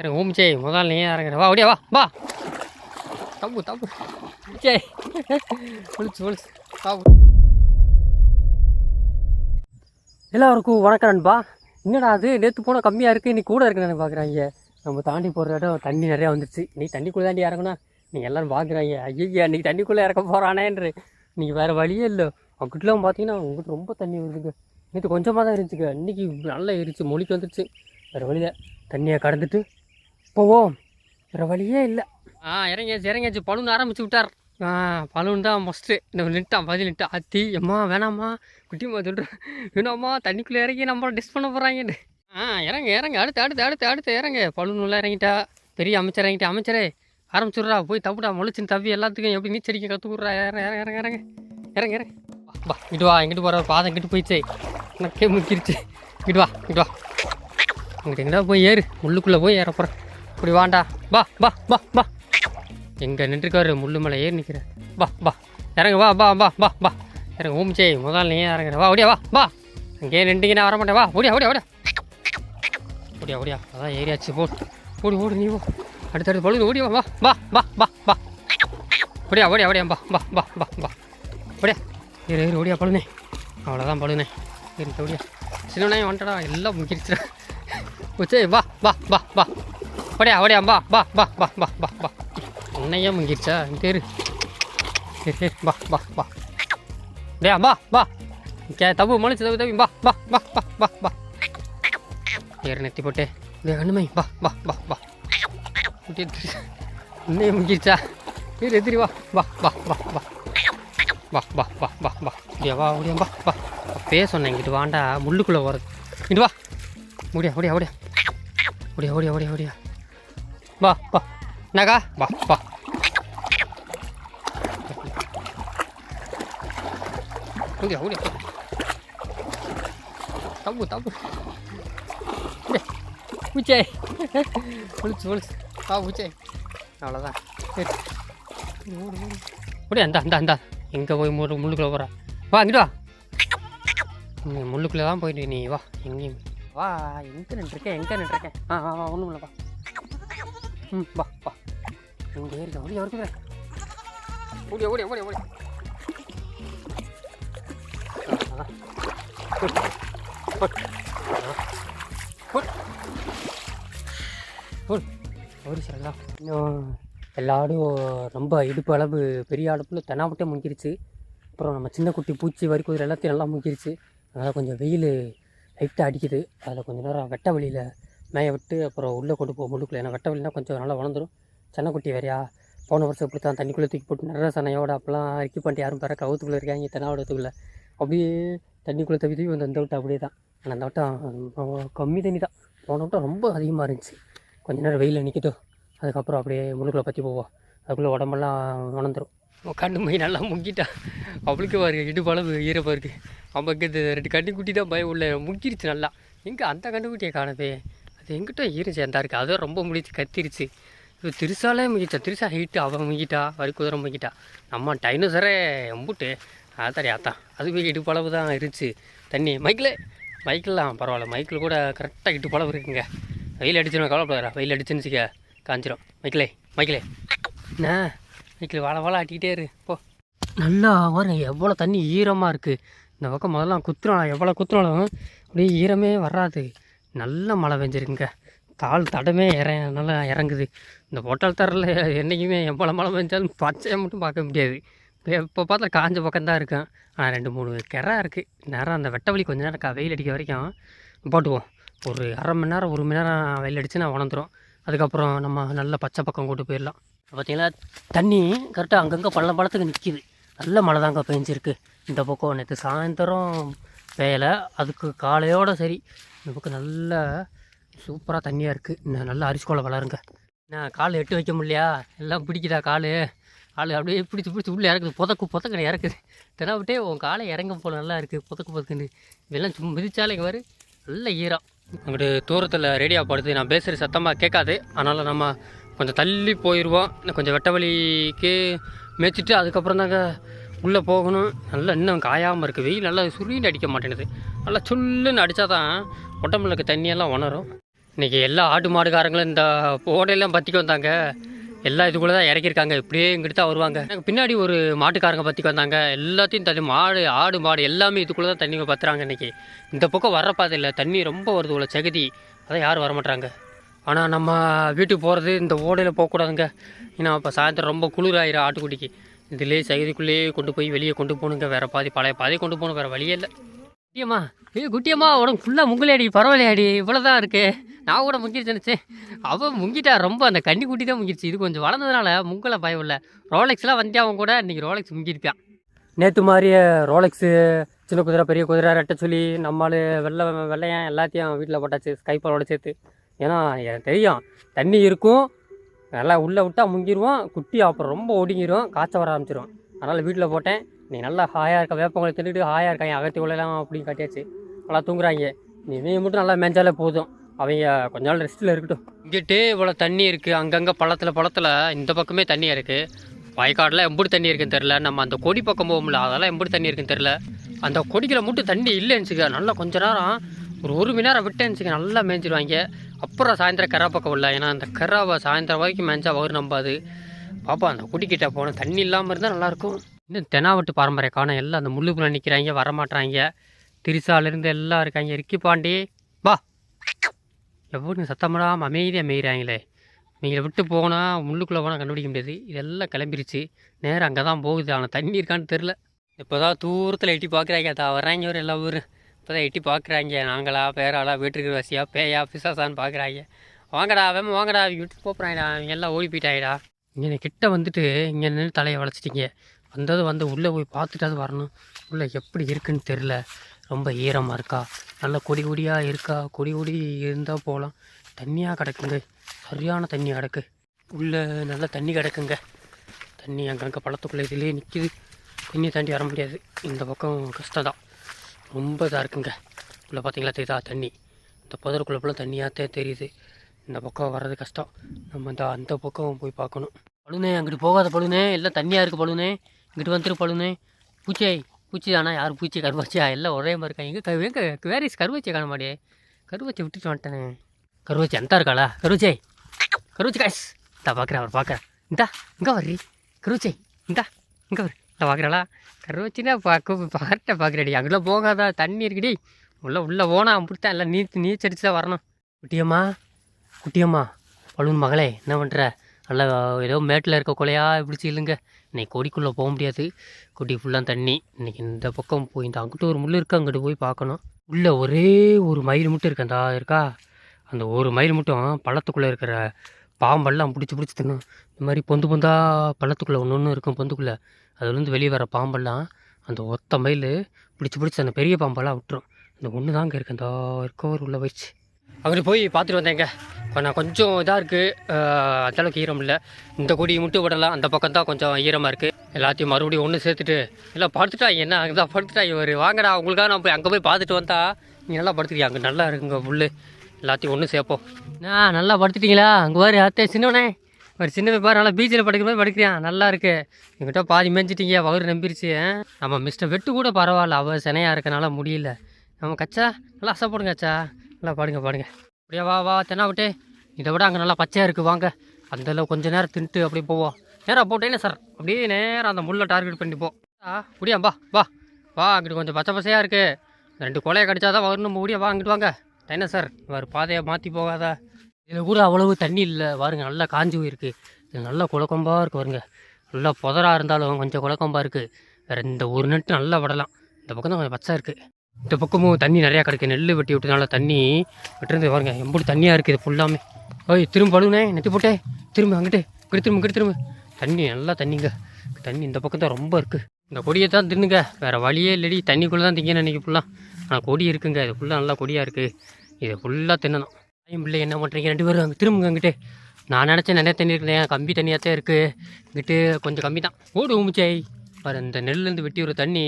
இறங்க ஓம் ஜெய் முதல் நீ இறங்குற. வா அப்படியே வா வா. தப்பு தப்பு ஜெய் ஒழிச்சு ஒழிச்சு தப்பு எல்லாருக்கும் வணக்கம் நண்பா. என்னடா அது? நேற்று போனால் கம்மியாக இருக்குது இன்னைக்கு கூட இருக்குன்னு பார்க்குறாங்க நம்ம தாண்டி போகிற இடம் தண்ணி நிறையா வந்துருச்சு. நீ தண்ணிக்குள்ளே தாண்டி இறங்கணும் நீங்கள் எல்லாரும் பார்க்குறாங்க ஐயா இன்னைக்கு தண்ணிக்குள்ளே இறக்க போகிறானேன்று நீங்கள் வேறு வழியே இல்லை. அங்கிட்டலாம் பார்த்தீங்கன்னா உங்கள்கிட்ட ரொம்ப தண்ணி வருதுங்க. நேற்று கொஞ்சமாக தான் இருந்துச்சுங்க. இன்றைக்கி நல்லா இருந்துச்சு மொழிக்கு வந்துருச்சு. வேறு வழியில் தண்ணியை கடந்துட்டு போவோம் வேறு வழியே இல்லை. ஆ இறங்கியாச்சு இறங்கியாச்சு. பலூன் ஆரம்பிச்சு விட்டார். ஆ பலூன் தான் மஸ்ட்டு நம்ம நின்ட்டான் பதில் நின்ட்டான் அத்தி அம்மா வேணாம்மா. குட்டிம்மா சொல்கிறேன் வேணாம்மா தண்ணிக்குள்ளே இறங்கி நம்மளை டிஸ் பண்ண போகிறாங்கன்னு ஆ இறங்க இறங்க. அடுத்து அடுத்து அடுத்து அடுத்து இறங்க. பலூன் உள்ள இறங்கிட்டா. பெரிய அமைச்சர் இறங்கிட்டா. அமைச்சரே ஆரம்பிச்சுட்றா. போய் தப்புடா. முளைச்சின்னு தப்பி எல்லாத்துக்கும் எப்படி நீச்சடிக்க கற்றுக்குறா இறங்க இறங்க இறங்க இறங்க. இறங்க வா இங்கிட்டு வா இங்கிட்டு போகிற பாதம் இங்கிட்டு போயிடுச்சு. எனக்கே முக்கிருச்சு. இங்கிட்டு வா இங்கிட்டு வா. இங்கிட்ட போய் ஏறு? முள்ளுக்குள்ளே போய் ஏறப்போகிறேன் இப்படி வாண்டா வா வா வா வா எங்கே நின்றுக்காரு முள்ளு மேலே ஏறி நிற்கிற வா வா இறங்க வா வா வா வா வா இறங்க ஓமிச்சே முதல் நீ இறங்குற வா ஓடியா வா வா அங்கேயே நின்றுங்கன்னா வர மாட்டேன் வா ஓடியா ஓடியா ஓடியா ஓடியா ஓடியா அதான் ஏரியாச்சு போ ஓடி ஓடி நீ போ அடுத்தடுத்து பொழுது ஓடியா வா வா வா வா வா ஓடியா ஓடியா ஓடியா வா வா வா வா வா ஓடியா ஏறு ஏறு ஓடியா பழுனே அவ்வளோதான் பழுனே ஏறி ஓடியா சின்னவனே வந்துட்டடா எல்லாம் முக்கிடுச்சுடா உச்சே வா வா வா வா அப்படியா அப்படியா பா பா பா பா பா பா பா உன்னையே முங்கிருச்சா தெரு இரு சரி பா பா பா டே பா பா கே தப்பு மனுச்சு தப்பு தம்பி வா பா பா பா பா பா ஏறு நெத்தி போட்டே டே கண்ணுமை பா பா பா பா உன்னையே முங்கிருச்சா சரி எதிரி வா பா வா பா வா பா பா பா பா வா முடியா வா அப்படியா பா பா அப்பயே சொன்னேன் இங்கிட்டு வாண்டா முள்ளுக்குள்ளே போகிறது இங்கிட்டு வா முடியா 봐, 봐. 나가. 봐, 봐. 우리야, 우리야. 따고, 따고. 그래. 우째. 옳지, 옳지. 아, 우째. அவ்வளோதான் அப்படியே அந்த அந்த அந்த எங்கே போய் முள்ளு முள்ளுக்குள்ளே போகிற வா இங்கிட்டு வா முள்ளுக்குள்ளே தான் போயிட்டு நீ வா எங்கேயும் வா எங்கே நின்றுருக்கேன் எங்கே நின்றுருக்கேன் ஆ வா வா ஒன்றும் இல்லைப்பா ಹ್ಞೂ ಬಾ ಬಾ ಹಂಗೆ ಹೇರಿದ ಹೊಡಿ ಅವ್ರಿಗೆ ಬಿಡ್ರೆ ரொம்ப இடுப்பு அளவு பெரிய அடுப்பில் தெனாவட்டே முங்கிருச்சு அப்புறம் நம்ம சின்ன குட்டி பூச்சி வரி குதிரை எல்லாத்தையும் நல்லா முங்கிருச்சு அதனால் கொஞ்சம் வெயில் லைட்டாக அடிக்குது. அதில் கொஞ்சம் நேரம் வெட்ட வழியில் மேய விட்டு அப்புறம் உள்ளே கொண்டு போக முள்ளுக்குள்ளே. ஏன்னா வெட்ட கொஞ்சம் நல்லா வளர்ந்துடும் சின்ன குட்டி வேறையா? போன வருஷம் இப்படி தான் தண்ணிக்குள்ளே தூக்கி போட்டு நிறைய சனையோட அப்போலாம் அரிக்கி பண்ணிட்டு யாரும் பிற கவுத்துக்குள்ளே இருக்காங்க தெனாவடத்துக்குள்ளே அப்படியே தண்ணிக்குள்ளே தவி தவி வந்து அந்த வட்டம் அப்படியே தான். ஆனால் அந்த வட்டம் கம்மி தண்ணி தான். போன வட்டம் ரொம்ப அதிகமாக இருந்துச்சு. கொஞ்ச நேரம் வெயிலில் நிற்கட்டும் அதுக்கப்புறம் அப்படியே முழுக்குள்ள பற்றி போவோம். அதுக்குள்ளே உடம்பெல்லாம் வளர்ந்துடும் கண்ணு மை நல்லா முங்கிட்டா. அவளுக்கு பாருங்க இடுப்பளவு ஈரப்பாக இருக்குது அவனுக்கு இந்த ரெண்டு கண்ணுக்குட்டி தான் பயம் உள்ள. முங்கிருச்சு நல்லா. எங்கே அந்த கண்ணுக்குட்டியை காணதே எங்கிட்ட ஈரம் சேர்ந்தா இருக்குது அதுவும் ரொம்ப முடிச்சு கத்திருச்சு. இப்போ திருசாலே முங்கிட்டா திருசா ஹைட்டு அவன் முங்கிட்டா வரி குதிரை முங்கிட்டா நம்ம டைனோசரே எம்புட்டு ஆத்தாடி ஆத்தா. அதுவே இடுப்பளவு தான் இருந்துச்சு. தண்ணி மைக்கில் மைக்கில்லாம் பரவாயில்ல. மைக்கில் கூட கரெக்டாக இடுப்பளவு இருக்குங்க. வெயில் அடிச்சிடும் கவலைப்படாதா வெயில் அடிச்சுன்னு வச்சுக்க காஞ்சிரும். மைக்கிலே மைக்கிலே என்ன? மைக்கில் வாழை வாழ ஆட்டிக்கிட்டே இரு. போ. நல்லா வரும் எவ்வளோ தண்ணி ஈரமாக இருக்குது இந்த பக்கம் முதல்ல குத்துறோம். எவ்வளோ குத்துறாலும் அப்படியே ஈரமே வராது. நல்ல மழை பெஞ்சிருக்குங்க. தாள் தடமே இற நல்லா இறங்குது. இந்த போட்டால் தரில் என்றைக்குமே எவ்வளோ மழை பெஞ்சாலும் பச்சையை மட்டும் பார்க்க முடியாது. இப்போ பார்த்தா காஞ்ச பக்கம் தான் இருக்கும் ஆனால் ரெண்டு மூணு கெரா இருக்குது நேரம் அந்த வெட்ட வழி கொஞ்சம் நேரம் வெயில் அடிக்க வரைக்கும் போட்டுவோம். ஒரு அரை மணி நேரம் ஒரு மணி நேரம் வெயில் அடிச்சுன்னா உணர்ந்துடும் அதுக்கப்புறம் நம்ம நல்ல பச்சை பக்கம் கூட்டு போயிடலாம். பார்த்திங்களா தண்ணி கரெக்டாக அங்கங்கே பள்ளம் பழத்துக்கு நிற்கிது நல்ல மழை தாங்க பெஞ்சிருக்கு. இந்த பக்கம் நேற்று சாயந்தரம் வேலை அதுக்கு காலையோடு சரி. இந்த பக்கம் நல்ல சூப்பராக தண்ணியாக இருக்குது இன்னும் நல்லா அரிசிக்கோலை வளருங்க. என்ன கால் எட்டு வைக்க முடியலையா? எல்லாம் பிடிக்குதா கால்? கால் அப்படியே பிடிச்சி பிடிச்சி உள்ளே இறக்குது. புதக்கு புதக்கனை இறக்குது. தினவிட்டே உன் காலை இறங்க போல நல்லா இருக்குது புதக்கு புதக்குன்னு. இதெல்லாம் சும்மா மிதிச்சாலே இங்கே வரு நல்ல ஈரம். அங்கிட்டு தூரத்தில் ரேடியோ படுத்து நான் பேசுகிற சத்தமாக கேட்காது. அதனால் நம்ம கொஞ்சம் தள்ளி போயிடுவோம் இன்னும் கொஞ்சம் வெட்ட வலிக்கு மேய்ச்சிட்டு அதுக்கப்புறம் தாங்க உள்ளே போகணும். நல்லா இன்னும் காயாமல் இருக்குது வெயில் நல்லா சுருண்டு அடிக்க மாட்டேங்குது. நல்லா சுல்லுன்னு அடித்தா தான் உடம்புல இருக்க தண்ணியெல்லாம் உணரும். இன்றைக்கி எல்லா ஆடு மாடுகாரங்களும் இந்த ஓடையெல்லாம் பற்றிக்கு வந்தாங்க. எல்லா இதுக்குள்ளே தான் இறக்கியிருக்காங்க. இப்படியே இங்கிட்டு தான் வருவாங்க. எனக்கு பின்னாடி ஒரு மாட்டுக்காரங்க பற்றிக்கு வந்தாங்க. எல்லாத்தையும் தண்ணி மாடு ஆடு மாடு எல்லாமே இதுக்குள்ளே தான் தண்ணி பற்றுறாங்க இன்றைக்கி இந்த பக்கம் வர இல்லை தண்ணி ரொம்ப வருது உள்ள செகதி. அதான் யாரும் வரமாட்டாங்க ஆனால் நம்ம வீட்டுக்கு போகிறது இந்த ஓடையில் போகக்கூடாதுங்க. ஏன்னா இப்போ சாயந்தரம் ரொம்ப குளிராயிரும் ஆட்டுக்குட்டிக்கு. இதுலேயே சகதிக்குள்ளேயே கொண்டு போய் வெளியே கொண்டு போகணுங்க. வேறு பாதி பழைய பாதையை கொண்டு போகணும். வேறு வழியே இல்லை. குட்டியம்மா. ஏ குட்டியம்மா உனக்கு ஃபுல்லாக முங்கலையாடி பரவாயில்லையாடி. இவ்வளோ தான் இருக்கு. நான் கூட முங்கிருச்சு நினச்சேன். அவன் முங்கிட்டா ரொம்ப அந்த கண்ணி குட்டி தான் முங்கிருச்சு. இது கொஞ்சம் வளர்ந்ததுனால முங்கலை பயம் இல்லை. ரோலெக்ஸ்லாம் வந்துட்டு அவன் கூட? இன்றைக்கி ரோலெக்ஸ் முங்கியிருக்கான். நேற்று மாதிரியே ரோலெக்ஸு சின்ன குதிரை பெரிய குதிரை ரெட்டை சொல்லி நம்மால் வெள்ளை வெள்ளையன் எல்லாத்தையும் வீட்டில் போட்டாச்சு. ஸ்கைப்பாலோட சேர்த்து. ஏன்னா எனக்கு தெரியும். தண்ணி இருக்கும். நல்லா உள்ளே விட்டால் முங்கிடுவோம் குட்டி அப்புறம் ரொம்ப ஒடுங்கிரும். காய்ச்ச வர ஆரம்பிச்சிடும் அதனால் வீட்டில் போட்டேன். நீ நல்லா ஹாயாக இருக்க வேப்பங்களை தின்னுட்டு ஹாயாக இருக்காங்க அகத்தி உள்ளலாம் அப்படின்னு காட்டியாச்சு. நல்லா தூங்குறாங்க. நீ இவங்க மட்டும் நல்லா மேஞ்சாலே போதும். அவங்க கொஞ்ச நாள் ரெஸ்ட்டில் இருக்கட்டும். இங்கிட்டு இவ்வளோ தண்ணி இருக்குது அங்கங்கே பள்ளத்தில் பழத்தில் இந்த பக்கமே தண்ணி இருக்குது வயக்காடில் எம்புடி தண்ணி இருக்குன்னு தெரில நம்ம அந்த கொடி பக்கம் போகும்ல அதெல்லாம் எம்புடி தண்ணி இருக்குன்னு தெரில அந்த கொடிக்கில் மட்டும் தண்ணி இல்லைன்னுச்சுக்க நல்லா கொஞ்ச நேரம் ஒரு ஒரு மணி நேரம் விட்டேன்னுச்சுக்க நல்லா மேய்ஞ்சிடுவாங்க அப்புறம் சாயந்தரம் கரா பக்கம் இல்லை ஏன்னா அந்த கராவை சாயந்தரம் வரைக்கும் மேய்ஞ்சா வரும் நம்பாது. பாப்பா அந்த குடிக்கிட்ட போகணும் தண்ணி இல்லாமல் இருந்தால் நல்லாயிருக்கும் இன்னும் தெனாவட்டு பாரம்பரிய காணம். எல்லாம் அந்த முள்ளுக்குள்ளே நிற்கிறாங்க வரமாட்டாங்க திரிசாலேருந்து எல்லாம் இருக்காங்க. இறுக்கி பாண்டி. வா. எவ்வளோ சத்தமிடாமல் அமைதியாக மேய்கிறாங்களே நீங்கள் விட்டு போனால் முள்ளுக்குள்ளே போனால் கண்டுபிடிக்க முடியாது. இதெல்லாம் கிளம்பிருச்சு. நேரம் அங்கே தான் போகுது. ஆனால் தண்ணி இருக்கான்னு தெரில இப்போ தான் தூரத்தில் எட்டி பார்க்குறாங்க அதான் வர்றாங்க ஒரு எல்லா ஊர். இப்போ தான் எட்டி பார்க்குறாங்க நாங்களா பேராளா வீட்டுக்கு வசியா பேயா பிசாசான்னு பார்க்குறாங்க வாங்கடா வேமா வாங்கடா. அவங்க விட்டு போகிறாங்கடா அவங்க எல்லாம் ஓடி போயிட்டாங்கடா. இங்கே கிட்ட வந்துட்டு இங்கே நின்று தலையை வளைச்சிட்டிங்க. வந்தது வந்து உள்ளே போய் பார்த்துட்டாது வரணும். உள்ளே எப்படி இருக்குன்னு தெரில. ரொம்ப ஈரமாக இருக்கா? நல்ல கொடி கொடியாக இருக்கா? கொடி கொடி இருந்தால் போகலாம் தண்ணியாக கிடக்குங்க. சரியான தண்ணி கிடக்கு. உள்ளே நல்லா தண்ணி கிடக்குங்க. தண்ணி அங்கங்கே பள்ளத்துக்குள்ளே இதுலேயே நிற்கிது தண்ணி தாண்டி வர முடியாது. இந்த பக்கம் கஷ்டம் தான் ரொம்ப இதாக இருக்குங்க. உள்ளே பார்த்தீங்களா தெரியுதா தண்ணி. இந்த புதருக்குள்ளே ஃபுல்லாக தண்ணியாகத்தே தெரியுது. இந்த பக்கம் வர்றது கஷ்டம். நம்ம இந்த அந்த பக்கம் போய் பார்க்கணும். பழுனே அங்கிட்டு போகாத பழுனே. எல்லாம் தண்ணியாக இருக்குது பழுனே. இங்கிட்டு வந்துரு பழுனே. பூச்சை பூச்சி தானா யார் பூச்சி கருவாச்சியா? எல்லாம் ஒரே மாதிரி இருக்காங்க. இங்கே எங்கே வேற கருவாச்சியை காண மாடியே. கருவாச்சி விட்டுட்டு வந்துட்டேனே. கருவாச்சி எந்த இருக்காளா? கருவாச்சே. கருவாச்சி காய்ஸ் இந்தா பார்க்குறேன் அவர் பார்க்குறேன் இந்தா இங்கே வர்றி. கருவாச்சே இந்தா இங்கே வரு. இந்த பார்க்குறாளா கருவாச்சினா பார்க்க பார்ட்ட பார்க்குறேடி அங்கெல்லாம் போகாதா தண்ணி இருக்குடி உள்ளே உள்ளே போனா அப்படித்தான் எல்லாம் நீச்சல் நீச்சடிச்சு தான் வரணும். குட்டியம்மா குட்டியம்மா. பழுவன் மகளே என்ன பண்ணுற நல்லா ஏதோ மேட்டில் இருக்க கொலையா பிடிச்சி இல்லைங்க இன்றைக்கி கொடிக்குள்ளே போக முடியாது. கொடி ஃபுல்லாக தண்ணி. இன்றைக்கி இந்த பக்கம் போய் இந்த அங்கிட்ட ஒரு முள் இருக்கு அங்கிட்டு போய் பார்க்கணும். உள்ளே ஒரே ஒரு மயில் மட்டும் இருக்கு அந்த இருக்கா? அந்த ஒரு மயில் மட்டும் பள்ளத்துக்குள்ளே இருக்கிற பாம்பெல்லாம் பிடிச்சி பிடிச்சி தின்னும். இந்த மாதிரி பொந்து பொந்தா பள்ளத்துக்குள்ளே ஒன்று ஒன்று இருக்கும் பொந்துக்குள்ளே. அதுலேருந்து வெளியே வர பாம்பெல்லாம் அந்த ஒத்த மயில் பிடிச்சி பிடிச்சி அந்த பெரிய பாம்பெல்லாம் விட்டுரும். அந்த ஒன்று தாங்க இருக்கு அந்த இருக்கவர் உள்ளே போயிடுச்சு. அங்கே போய் பார்த்துட்டு வந்தேங்க. நான் கொஞ்சம் இதாக இருக்குது அந்தளவுக்கு ஈரம் இல்லை. இந்த கொடி முட்டு விடலாம். அந்த பக்கம் தான் கொஞ்சம் ஈரமாக இருக்குது எல்லாத்தையும் மறுபடியும் ஒன்று சேர்த்துட்டு எல்லாம் படுத்துட்டாங்க என்ன? அங்கே தான் படுத்துட்டாங்க இவர். வாங்கடா உங்களுக்காக நான் போய் அங்கே போய் பார்த்துட்டு வந்தா நீங்கள் நல்லா படுத்துக்கியா அங்கே நல்லா இருக்குங்க புல்லு. எல்லாத்தையும் ஒன்று சேர்ப்போம். ஆ நல்லா படுத்துட்டீங்களா? அங்கே பாரு அத்தை சின்னவனே. ஒரு சின்ன பாரு நல்லா பீச்சில் படிக்கிற மாதிரி படிக்கிறான் நல்லா இருக்கு. எங்கிட்ட பாதி மேய்ஞ்சிட்டீங்க வகுறு நம்பிருச்சு. நம்ம மிஸ்டர் வெட்டு கூட பரவாயில்ல. அவள் சினையாக இருக்கனால முடியல. நம்ம கச்சா நல்லா அசைப்படுங்க கச்சா. நல்லா பாடுங்க பாடுங்க. அப்படியே வா வா தென்னா விட்டு. இதை விட அங்கே நல்லா பச்சையாக இருக்குது வாங்க. அந்தளவு கொஞ்ச நேரம் தின்ட்டு அப்படியே போவோம். நேராக போட்டேனே சார்? அப்படியே நேராக அந்த முள்ளை டார்கெட் பண்ணிப்போம் ஆ முடியா வா வா. வா அங்கிட்டு கொஞ்சம் பச்சை பச்சையாக இருக்குது ரெண்டு கொலையை கடிச்சா தான் வரணும் முடியா வா அங்கிட்டு வாங்க. என்ன சார்? வேறு பாதையை மாற்றி போகாத. இதில் கூட அவ்வளவு தண்ணி இல்லை. பாருங்கள் நல்லா காஞ்சி போயிருக்கு. இது நல்லா குழக்கம்பாக இருக்குது பாருங்க. நல்லா புதராக இருந்தாலும் கொஞ்சம் குழக்கம்பாக இருக்குது வேறு இந்த ஒரு நட்டு நல்லா விடலாம் இந்த பக்கம் தான் கொஞ்சம் பச்சை இருக்குது இந்த பக்கமும் தண்ணி நிறையா கிடக்கு. நெல் வெட்டி விட்டதுனால தண்ணி விட்டுருந்து பாருங்க எப்படி தண்ணியாக இருக்குது இது ஃபுல்லாமே ஓய் திரும்ப பழுனே நெத்தி போட்டே. திரும்ப அங்கிட்டு இங்கிட்டு திரும்ப இங்கிட்டு திரும்ப. தண்ணி நல்லா தண்ணிங்க. தண்ணி இந்த பக்கம் தான் ரொம்ப இருக்குது இந்த கொடியை தான் தின்னுங்க. வேறு வழியே இல்லடி. தண்ணிக்குள்ளே தான் திங்கன்னு இன்றைக்கி ஃபுல்லாக ஆனால் கொடி இருக்குங்க. இது ஃபுல்லாக நல்லா கொடியாக இருக்குது இதை ஃபுல்லாக தின்னணும். ஐயம் பிள்ளை என்ன பண்ணுறீங்க ரெண்டு பேரும் அங்கே திரும்புங்க அங்கிட்டு. நான் நினச்சேன் நிறைய தண்ணி இருக்குல்லையா கம்பி தண்ணியாக தான் இருக்குது இங்கிட்டு கொஞ்சம் கம்மி தான் ஓடு உமிச்சாய் பாரு இந்த நெல்லேருந்து வெட்டி ஒரு தண்ணி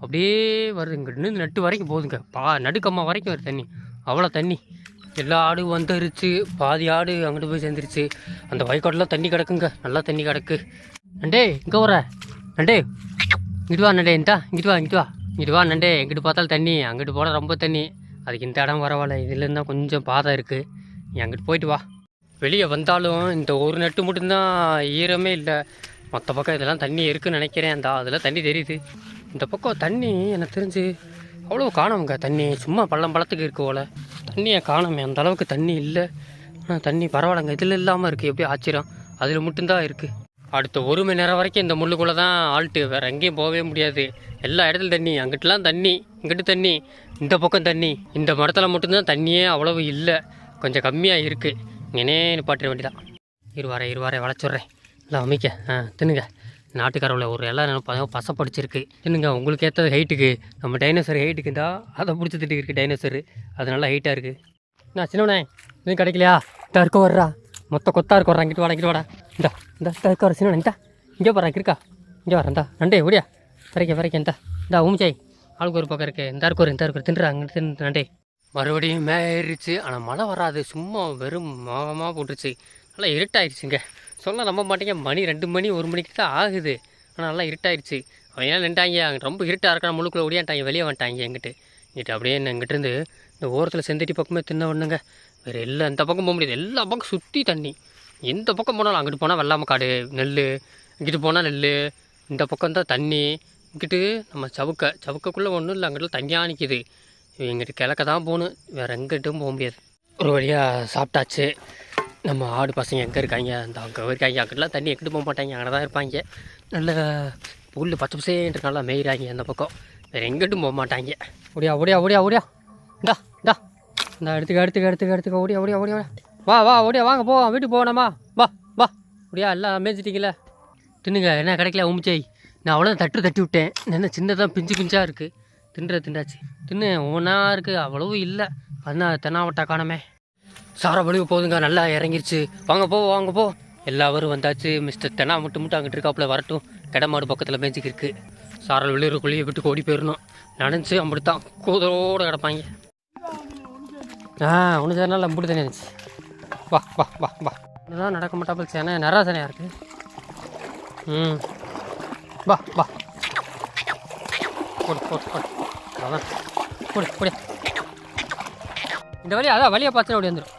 அப்படியே வருது. இங்கிட்டு நின்று நட்டு வரைக்கும் போகுதுங்க. பா நடுக்கம்மா வரைக்கும் வருது தண்ணி. அவ்வளோ தண்ணி. எல்லா ஆடும் வந்துருச்சு. பாதி ஆடு அங்கிட்டு போய் சேர்ந்துருச்சு. அந்த வயக்காட்டில் தண்ணி கிடக்குங்க. நல்லா தண்ணி கிடக்கு. நண்டே இங்கே வர நண்டே இங்கிட்டு வா நண்டே இந்தா இங்கிட்டு வா இங்கிட்டு வா. இங்கிட்டு வா நண்டே. எங்கிட்டு பார்த்தாலும் தண்ணி. அங்கிட்டு போனால் ரொம்ப தண்ணி. அதுக்கு இந்த இடம் பரவாயில்ல. இதுல தான் கொஞ்சம் பாதை இருக்குது நீ அங்கிட்டு போயிட்டு வா. வெளியே வந்தாலும் இந்த ஒரு நட்டு மட்டும்தான் ஈரமே இல்லை. மற்ற பக்கம் இதெல்லாம் தண்ணி இருக்குன்னு நினைக்கிறேன். அந்த அதில் தண்ணி தெரியுது. இந்த பக்கம் தண்ணி எனக்கு தெரிஞ்சு? அவ்வளோ காணோங்க தண்ணி. சும்மா பள்ளம் பள்ளத்துக்கு இருக்கு போல. தண்ணியை காணோமே அந்த அளவுக்கு தண்ணி இல்லை. ஆனால் தண்ணி பரவாயில்லைங்க. இதில் இல்லாமல் இருக்குது எப்படி ஆச்சரியம். அதில் மட்டும்தான் இருக்குது அடுத்த ஒரு மணி நேரம் வரைக்கும் இந்த முள்ளுக்குள்ளே தான் ஆல்ட்டு வேறு எங்கேயும் போகவே முடியாது. எல்லா இடத்துலையும் தண்ணி. அங்கிட்டலாம் தண்ணி. இங்கிட்டு தண்ணி. இந்த பக்கம் தண்ணி. இந்த மரத்தில் மட்டும்தான் தண்ணியே அவ்வளவு இல்லை. கொஞ்சம் கம்மியாக இருக்குது இங்கேனே நிப்பாட்டிட வேண்டியதான் இருவாரை இருவாரை வளைச்சுட்றேன். இல்லை அமைக்க. ஆ தின்னுங்க. நாட்டுக்காரவில் ஒரு எல்லாம் நினைப்பா பசப்படிச்சிருக்கு என்னங்க உங்களுக்கு ஏற்றது ஹைட்டுக்கு நம்ம டைனோசர் ஹைட்டுக்கு இருந்தால் அதை பிடிச்சி திட்டு இருக்குது டைனோசர் அது நல்லா ஹைட்டாக இருக்குது நான் சின்னவனே எதுவும் கிடைக்கலையா? இந்த இருக்க வர்றா. மொத்த கொத்தா இருக்க வர்றா. இங்கிட்டு வாடா இங்கிட்டு வாடா. இந்தா இந்த இந்த இருக்க வர சின்னவனே இந்தா. இங்கே போகிறேன் இருக்கா? இங்கே வரேன் இந்தா. நண்டே ஓடியா. வரைக்க வரைக்க இந்தா. இந்தா ஊமிச்சாய் ஆளுக்கு ஒரு பக்கம் இருக்கு. இந்த இருக்கு ஒரு இந்த இருக்கு. தின்றா அங்கே தின்னு நண்டே மறுபடியும் மேறிச்சு ஆனால் மழை வராது. சும்மா வெறும் மோகமாக போட்டுருச்சு. நல்லா இருட்டாயிடுச்சுங்க சொல்ல நம்ப மாட்டேங்க. மணி ரெண்டு மணி ஒரு மணிக்கு தான் ஆகுது. ஆனால் நல்லா இருட்டாயிருச்சு. அவன் ஏன் நின்ட்டாங்க? அங்கே ரொம்ப இருட்டாக இருக்கா முழுக்குள்ள ஓடியான்ட்டாங்க வெளியே வந்துட்டாங்க எங்கிட்டு இங்கிட்டு அப்படியே எங்கிட்டருந்து இந்த ஓரத்தில் செந்தட்டி பக்கமே தின்ன ஒண்ணுங்க வேறு எல்லா இந்த பக்கம் போக முடியாது. எல்லா பக்கம் சுற்றி தண்ணி. எந்த பக்கம் போனாலும் அங்கிட்டு போனால் வெள்ளாமக்காடு நெல் இங்கிட்டு போனால் நெல் இந்த பக்கம் தான் தண்ணி. இங்கிட்டு நம்ம சவுக்க சவுக்கக்குள்ளே ஒன்றும் இல்லை. அங்கிட்ட தங்கியாக நிற்கிது எங்கிட்ட கிழக்க தான் போகணும். வேறு எங்கிட்டும் போக முடியாது. ஒரு வழியாக சாப்பிட்டாச்சு. நம்ம ஆடு பசங்க எங்கே இருக்காங்க? அந்த அங்கே இருக்காங்க. அங்கிட்டலாம் தண்ணி எங்கிட்டு போக மாட்டாங்க. அங்கே தான் இருப்பாங்க. நல்ல புல் பச்சை பசேன்ற நல்லா மேயிறாங்க அந்த பக்கம். வேறு எங்கிட்டும் போக மாட்டாங்க. ஓடியா ஓடியா ஓடியா ஓடியா. இந்தா இந்தா. இந்த எடுத்துக்க அடுத்துக்க எடுத்துக்க எடுத்துக்க. ஓடியா ஓடியா ஓடியா வா வா ஓடியா வாங்க போ. வீட்டுக்கு போகணுமா? வா வா. ஓடியா எல்லாம் மேய்ச்சிட்டிங்களே தின்னுங்க. என்ன கிடைக்கல உமிச்சை நான் அவ்வளோ தட்டு தட்டி விட்டேன். என்ன சின்னதாக பிஞ்சு பிஞ்சாக இருக்குது தின்ற திண்டாச்சு தின்னு ஓனாக இருக்குது அவ்வளவு இல்லை. அதனால் தென்னாவட்டா காணமே. சார வலிவு போதுங்க நல்லா இறங்கிருச்சு. வாங்க போ வாங்க போ. எல்லாரும் வந்தாச்சு. மிஸ்டர் தெனா மட்டும் மட்டும் அங்கிட்டு இருக்காப்புல வரட்டும். கிடமாடு பக்கத்தில் மேய்ச்சிக்கு இருக்கு. சாரல் வெளியூருக்குள்ளேயே விட்டு ஓடி போயிடணும் நினச்சி அப்படித்தான் கூதரோடு கிடப்பாங்க. ஆ ஒன்று சேரனால அப்படி தானே இருந்துச்சு. வா வா வா வா. இதுதான் நடக்க மாட்டாப்பில் சேனை நிறையா சேனையாக இருக்குது ம். வா வா. போடு போடு போடு. அதான். போடு போடு. இந்த வழி அதான் வழியை பார்த்துட்டு அப்படி வந்துடும்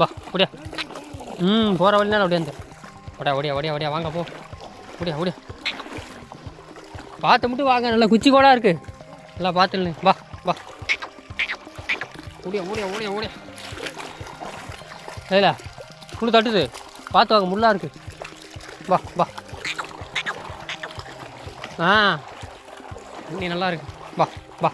வா ஓடியா. ம் போகிற வழினால அப்படியே வந்துடும் ஓடியா ஓடியா ஓடியா ஓடியா வாங்க போ. ஓடியா ஓடியா. பார்த்து மட்டும் வாங்க நல்லா குச்சி கூட இருக்குது நல்லா பார்த்துன்னு வா வா. ஓடியா ஓடியா ஓடியா ஓடியா. இல்லை முள்ளு தட்டுது. பார்த்து வாங்க முள்ளாக இருக்குது வா வா. ஆ தண்ணி நல்லா இருக்கு. வா வா.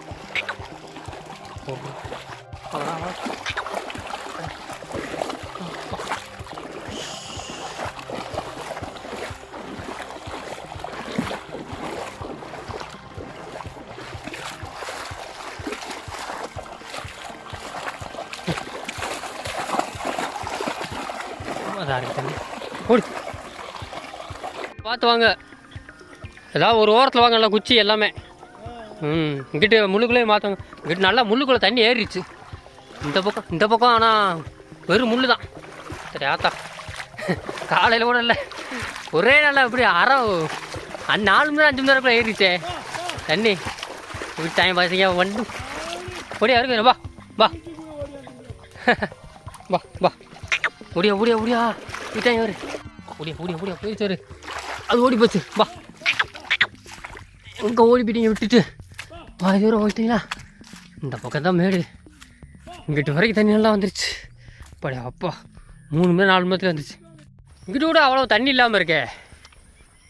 அதான் இருக்கு தண்ணி. ஓடி. பார்த்து வாங்க. ஏதாவது ஒரு ஓரத்தில் வாங்க நல்லா குச்சி எல்லாமே. ம் இங்கிட்டு முள்ளுக்குள்ளேயே மாற்றங்க இங்கிட்டு நல்லா முள்ளுக்குள்ளே தண்ணி ஏறிடுச்சு. இந்த பக்கம் இந்த பக்கம் ஆனால் வெறும் முள்ளு தான் சரி ஆத்தா. காலையில் கூட இல்லை. ஒரே நாளில் இப்படி அரை அந்த நாலு மணி நேரம் அஞ்சு மணி நேரம் ஏறிச்சே தண்ணி. டைம் பார்த்தீங்க வந்து ஒடியா இருக்கு வா வா. வா வா. ஓடியா ஓடியா ஓடியா. விட்டாங்க வரு ஓடியா ஓடியா ஓடியா. போயிடுச்சு அது ஓடி போச்சு. வா. எங்கே ஓடி போயிட்டீங்க விட்டுட்டு வா தூரம் ஓடிட்டீங்களா இந்த பக்கம் தான் மேடு. இங்கிட்டு வரைக்கும் தண்ணி நல்லா வந்துருச்சு. அப்படி அப்பா. மூணு மணி நாலு மணி நேரத்துல வந்துச்சு இங்கிட்டு கூட அவ்வளோ தண்ணி இல்லாமல் இருக்கே.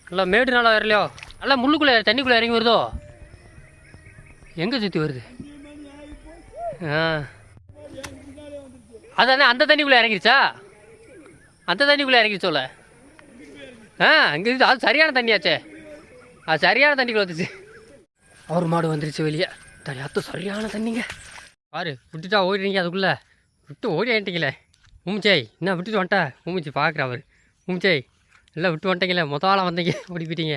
நல்லா மேடு நல்லா வரலையோ? நல்லா முள்ளுக்குள்ளே தண்ணிக்குள்ளே இறங்கி வருதோ? எங்கே சுற்றி வருது? ஆ. அதானே அந்த தண்ணிக்குள்ளே இறங்கிருச்சா? அந்த தண்ணிக்குள்ளே இறங்கிருச்சோல ஆ அங்கே அது சரியான தண்ணியாச்சே. அது சரியான தண்ணிக்குள்ள வந்துச்சு. அவர் மாடு வந்துருச்சு வெளியே. தண்ணி அத்த சரியான தண்ணிங்க. பாரு விட்டுட்டா ஓடினீங்க அதுக்குள்ளே. விட்டு ஓடி ஆயிட்டீங்களே உமிச்சேய் என்ன விட்டுட்டு வந்துட்டா? உமிச்சு பார்க்குற அவர். உமிச்சேய் எல்லாம் விட்டு வந்துட்டீங்களே. மொதலாக வந்தீங்க. ஓடி போயிட்டீங்க.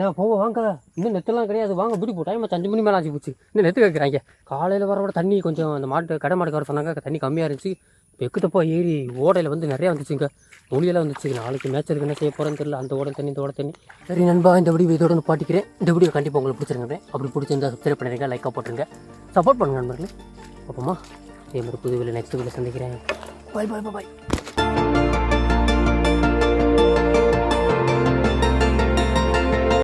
நான் போக வாங்க. இன்னும் நெத்தெல்லாம் கிடையாது. வாங்க பிடி போ டைம் அஞ்சு மணி மேலே ஆச்சு போச்சு. இன்னும் நெத்து கேட்குறாங்க காலையில் வர விட தண்ணி கொஞ்சம் அந்த மாட்டு கடை மாட்டுக்கு வர சொன்னாங்க. தண்ணி கம்மியாக இருந்துச்சு. வெக்குத்தப்பா ஏறி ஓடையில் வந்து நிறையா வந்துச்சுங்க. மொழியெல்லாம் வந்துச்சுங்க நாளைக்கு மேட்ச் இருக்குது என்ன செய்ய போகிறேன்னு தெரியல. அந்த ஓட தண்ணி இந்த ஓட தண்ணி. சரி நண்பா இந்த வீடியோ இதோட வந்து பாட்டிக்கிறேன். இந்த வீடியோ கண்டிப்பாக உங்களுக்கு பிடிச்சிருங்க அப்படி பிடிச்சிருந்தா சப்ஸ்கிரைப் பண்ணிடுங்க லைக்காக போட்டுருங்க. சப்போர்ட் பண்ணுங்க நண்பர்களே. அப்போமா இதே மாதிரி புது வீடியோ நெக்ஸ்ட் வீடியோ சந்திக்கிறேன். பாய் பாய் பாய்